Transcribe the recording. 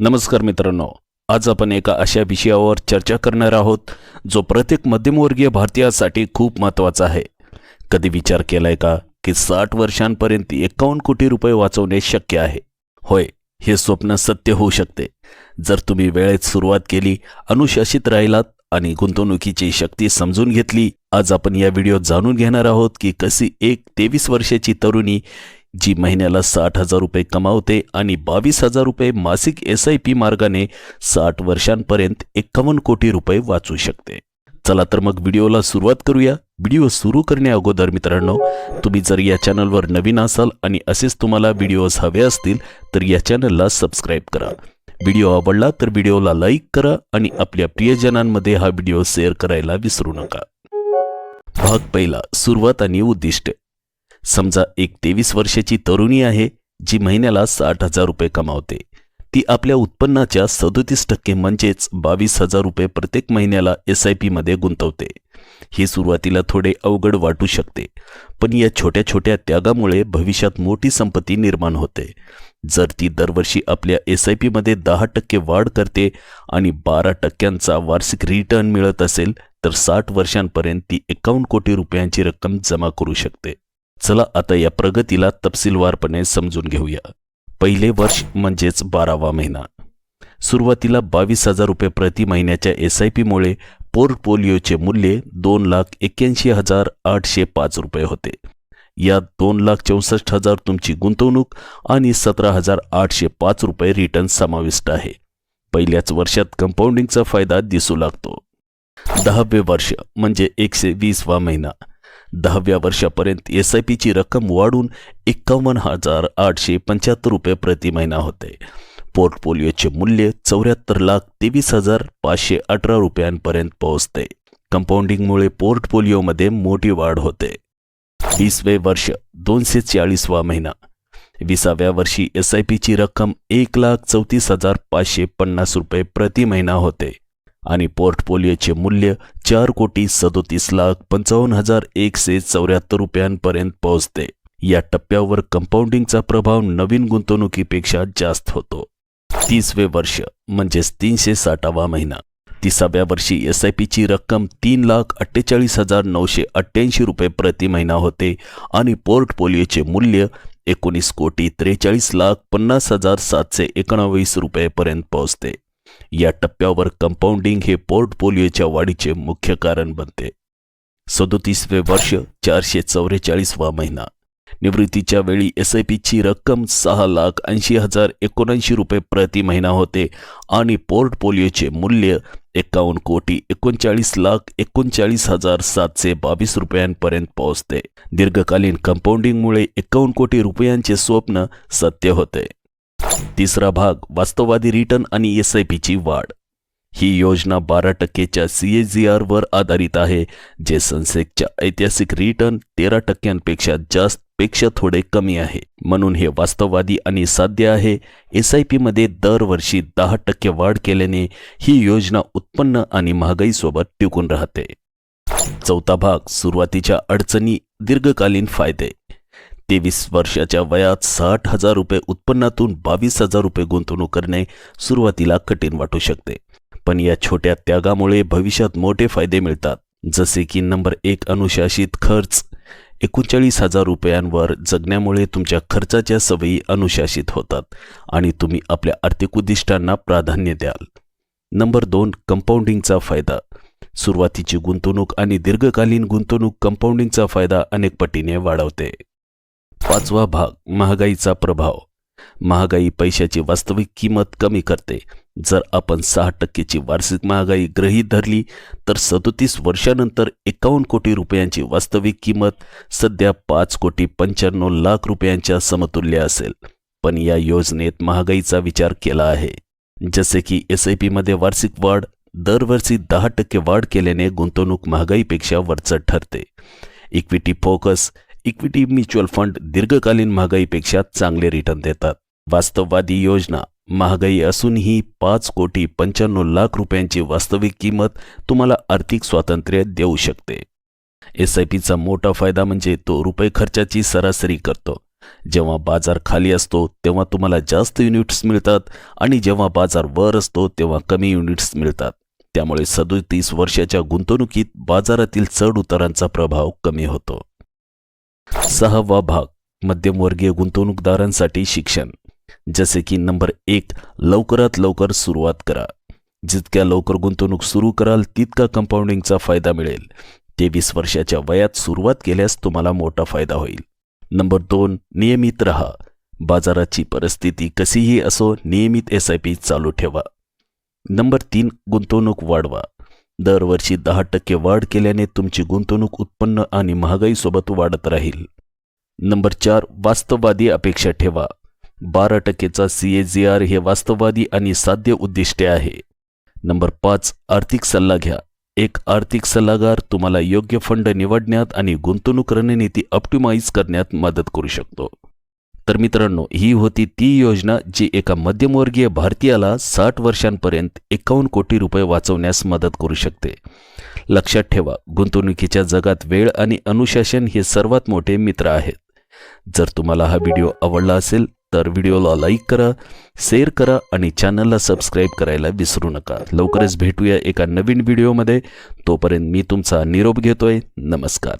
नमस्कार मित्रांनो आज आपण एका अशा विषयावर चर्चा करणार आहोत जो प्रत्येक मध्यमवर्गीय भारतीयासाठी खूप महत्त्वाचा आहे. कधी विचार केलाय का की साठ वर्षांपर्यंत एकावन्न कोटी रुपये वाचवणे शक्य आहे? होय हे स्वप्न सत्य होऊ शकते. जर तुम्ही वेळेत सुरुवात केली अनुशासित राहिलात आणि गुंतवणुकीची शक्ती समजून घेतली आज आपण या व्हिडिओत जाणून घेणार आहोत की कशी एक तेवीस वर्षाची तरुणी जी महिन्याला साठ हजार रुपये कमावते आणि बावीस हजार रुपये मासिक एस आय पी मार्गाने साठ वर्षांपर्यंत एकावन्न कोटी रुपये वाचू शकते. चला तर मग व्हिडिओला सुरुवात करूया. व्हिडिओ सुरू करण्या अगोदर मित्रांनो तुम्ही जर या चॅनलवर नवीन असाल आणि असेच तुम्हाला व्हिडिओज हवे असतील तर या चॅनलला सबस्क्राईब करा. व्हिडिओ आवडला तर व्हिडिओला लाईक करा आणि आपल्या प्रियजनांमध्ये हा व्हिडिओ शेअर करायला विसरू नका. भाग पहिला सुरुवात आणि उद्दिष्ट. समजा एक तेवीस वर्षाची तरुणी आहे जी महिन्याला साठ हजार रुपये कमावते. ती आपल्या उत्पन्नाच्या सदोतीस टक्के म्हणजेच बावीस हजार रुपये प्रत्येक महिन्याला एस आय पीमध्ये गुंतवते. हे सुरुवातीला थोडे अवघड वाटू शकते पण या छोट्या छोट्या त्यागामुळे भविष्यात मोठी संपत्ती निर्माण होते. जर ती दरवर्षी आपल्या एस आय पीमध्ये दहा टक्के वाढ करते आणि बारा टक्क्यांचा वार्षिक रिटर्न मिळत असेल तर साठ वर्षांपर्यंत ती एकावन्न कोटी रुपयांची रक्कम जमा करू शकते. चला आता या प्रगतीला तपशीलवारपणे समजून घेऊया. पहिले वर्ष म्हणजेच बारावा महिना. सुरुवातीला बावीस हजार रुपये प्रति महिन्याच्या एस आय पीमुळे पोर्टफोलिओचे मूल्य दोन लाख एक्क्याऐंशी हजार आठशे पाच रुपये होते. यात दोन लाख चौसष्ट हजार तुमची गुंतवणूक आणि सतरा हजार आठशे पाच रुपये रिटर्न समाविष्ट आहे. पहिल्याच वर्षात कंपाऊंडिंगचा फायदा दिसू लागतो. दहावे वर्ष म्हणजे एकशे वीसवा महिना. दहाव्या वर्षापर्यंत एस आय पीची रक्कम वाढून एकावन्न हजार आठशे पंच्याहत्तर रुपये प्रति महिना होते. पोर्टफोलिओचे मूल्य चौऱ्याहत्तर लाख तेवीस हजार पाचशे अठरा रुपयांपर्यंत पोहोचते. कंपाऊंडिंगमुळे पोर्टफोलिओमध्ये मोठी वाढ होते. वीसवे वर्ष दोनशे चाळीसवा महिना. विसाव्या वर्षी एस आय पीची रक्कम एक लाख चौतीस हजार पाचशे पन्नास रुपये प्रति महिना होते. आणि पोर्टफोलिओचे मूल्य चार कोटी सदोतीस लाख पंचावन्न हजार एकशे चौऱ्याहत्तर रुपयांपर्यंत पोहोचते. या टप्प्यावर कंपाऊंडिंगचा प्रभाव नवीन गुंतवणुकीपेक्षा जास्त होतो. तीसवे वर्ष म्हणजेच तीनशे साठावा महिना. तिसाव्या वर्षी एस आय पीची रक्कम तीन लाख अठ्ठेचाळीस हजार नऊशे अठ्ठ्याऐंशी रुपये प्रति महिना होते आणि पोर्टफोलिओचे मूल्य एकोणीस कोटी त्रेचाळीस लाख पन्नास हजार सातशे एकोणावीस रुपयेपर्यंत पोहोचते. या टप्प्यावर कंपाऊंडिंग हे पोर्टफोलिओच्या वाढीचे मुख्य कारण बनते. सदोतीसवे वर्ष चारशे चौवेचाळीसवा महिना. निवृत्तीच्या वेळी एस आय पीची रक्कम सहा लाख ऐंशी हजार एकोणऐंशी रुपये प्रति महिना होते आणि पोर्टफोलिओचे मूल्य एकावन्न कोटी एकोणचाळीस लाख एकोणचाळीस हजार सातशे बावीस रुपयांपर्यंत पोहोचते. दीर्घकालीन कंपाऊंडिंगमुळे एकावन्न कोटी रुपयांचे स्वप्न सत्य होते. तिसरा भाग वास्तववादी रिटर्न आणि एस आय पीची वाढ. ही योजना बारा टक्केच्या सी ए जी आरवर आधारित आहे जे सनसेकच्या ऐतिहासिक रिटर्न तेरा टक्क्यांपेक्षा जास्त पेक्षा थोडे कमी आहे. म्हणून हे वास्तववादी आणि साध्य आहे. एस आय पीमध्ये दरवर्षी दहा टक्के वाढ केल्याने ही योजना उत्पन्न आणि महागाईसोबत टिकून राहते. चौथा भाग सुरुवातीच्या अडचणी दीर्घकालीन फायदे. तेवीस वर्षाच्या वयात साठ हजार रुपये उत्पन्नातून बावीस हजार रुपये गुंतवणूक करणे सुरुवातीला कठीण वाटू शकते. पण या छोट्या त्यागामुळे भविष्यात मोठे फायदे मिळतात. जसे की नंबर एक अनुशासित खर्च. एकोणचाळीस हजार रुपयांवर जगण्यामुळे तुमच्या खर्चाच्या सवयी अनुशासित होतात आणि तुम्ही आपल्या आर्थिक उद्दिष्टांना प्राधान्य द्याल. नंबर दोन कंपाऊंडिंगचा फायदा. सुरुवातीची गुंतवणूक आणि दीर्घकालीन गुंतवणूक कंपाऊंडिंगचा फायदा अनेक पटीने वाढवते. पाचवा भाग महागाईचा प्रभाव. महागाई पैशाची वास्तविक किंमत कमी करते. जर आपण सहा टक्केची वार्षिक महागाई गृहीत धरली तर सदोतीस वर्षानंतर एकावन्न कोटी रुपयांची वास्तविक किंमत सध्या पाच कोटी पंच्याण्णव लाख रुपयांच्या समतुल्य असेल. पण या योजनेत महागाईचा विचार केला आहे. जसे की एस आय पीमध्ये वार्षिक वाढ दरवर्षी दहा टक्के वाढ केल्याने गुंतवणूक महागाईपेक्षा वरचढ ठरते. Equity focus equity mutual fund दीर्घकालीन महागाईपेक्षा चांगले रिटर्न देतात. वास्तववादी योजना. महागाई असूनही पाच कोटी पंच्याण्णव लाख रुपयांची वास्तविक किंमत तुम्हाला आर्थिक स्वातंत्र्य देऊ शकते. एस आय पीचा मोठा फायदा म्हणजे तो रुपये खर्चाची सरासरी करतो. जेव्हा बाजार खाली असतो तेव्हा तुम्हाला जास्त युनिट्स मिळतात आणि जेव्हा बाजार वर असतो तेव्हा कमी युनिट्स मिळतात. त्यामुळे सदोतीस वर्षाच्या गुंतवणुकीत बाजारातील चढ उतारांचा प्रभाव कमी होतो. सहावा भाग मध्यमवर्गीय गुंतवणूकदारांसाठी शिक्षण. जसे की नंबर एक लवकरात लवकर सुरुवात करा. जितक्या लवकर गुंतवणूक सुरू कराल तितका कंपाऊंडिंगचा फायदा मिळेल. तेवीस वर्षाच्या वयात सुरुवात केल्यास तुम्हाला मोठा फायदा होईल. नंबर दोन नियमित रहा. बाजाराची परिस्थिती कशीही असो नियमित एस आय पी चालू ठेवा. नंबर तीन गुंतवणूक वाढवा. दरवर्षी दहा टक्के वाढ केल्याने तुमची गुंतवणूक उत्पन्न आणि महागाईसोबत वाढत राहील. नंबर चार वास्तववादी अपेक्षा ठेवा. बारा टक्केचा सी ए जी आर हे वास्तववादी आणि साध्य उद्दिष्टे आहे. नंबर पाच आर्थिक सल्ला घ्या. एक आर्थिक सल्लागार तुम्हाला योग्य फंड निवडण्यात आणि गुंतवणूक रणनीती ऑप्टिमाइज करण्यात मदत करू शकतो. तर मित्रांनो ही होती ती योजना जी एका मध्यमवर्गीय भारतीयाला साठ वर्षांपर्यंत एकावन्न कोटी रुपये वाचवण्यास मदत करू शकते. लक्षात ठेवा गुंतवणुकीच्या जगात वेळ आणि अनुशासन हे सर्वात मोठे मित्र आहेत. जर तुम्हाला हा व्हिडिओ आवडला असेल तर व्हिडिओला लाईक करा शेअर करा आणि चॅनलला सबस्क्राईब करायला विसरू नका. लवकरच भेटूया एका नवीन व्हिडिओमध्ये. तोपर्यंत मी तुमचा निरोप घेतोय. नमस्कार.